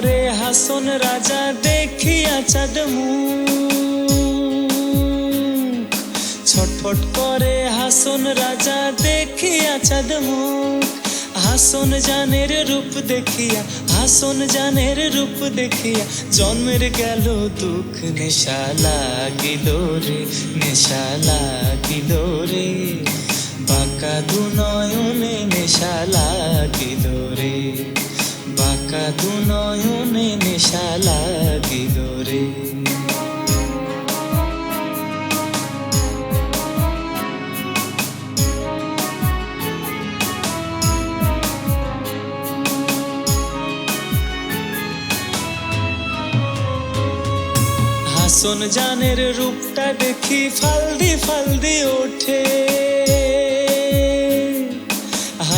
করে হাসন রাজা দেখিয়া চাঁদ ছটফট করে হাসন রাজা দেখিয়া চাঁদ হাসন জানের রূপ দেখিয়া, হাসন জানের রূপ দেখিয়া জন্মের গেল দুঃখ, নেশা লাগিল রে, নেশা লাগিল রে। বাঁকা দু নয়নে নেশা লাগিল রে, বাঁকা দু নয়নে নেশা লাগিল রে। হাসন জানের রূপটা দেখি ফালদি ফালদি ওঠে।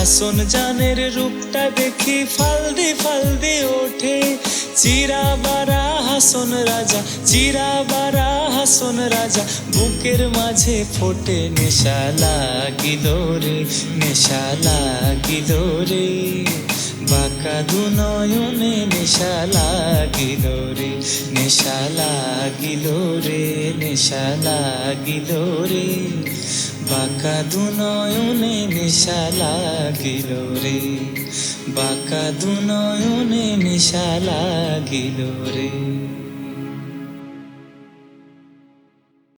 হাসন জানের রূপটা দেখি ফালদি ফালদি ওঠে। চিরা বারা হাসন রাজা চিরা বারা হাসন রাজা, বুকের মাঝে ফোটে নেশা লাগিল রে নেশা লাগিল রে বাঁকা দু নয়নে নেশা লাগিল রে নেশা লাগিল রে নেশা লাগিল রে বাঁকা দু নয়নে নেশা লাগিল রে। বাঁকা দু নয়নে নেশা লাগিল রে।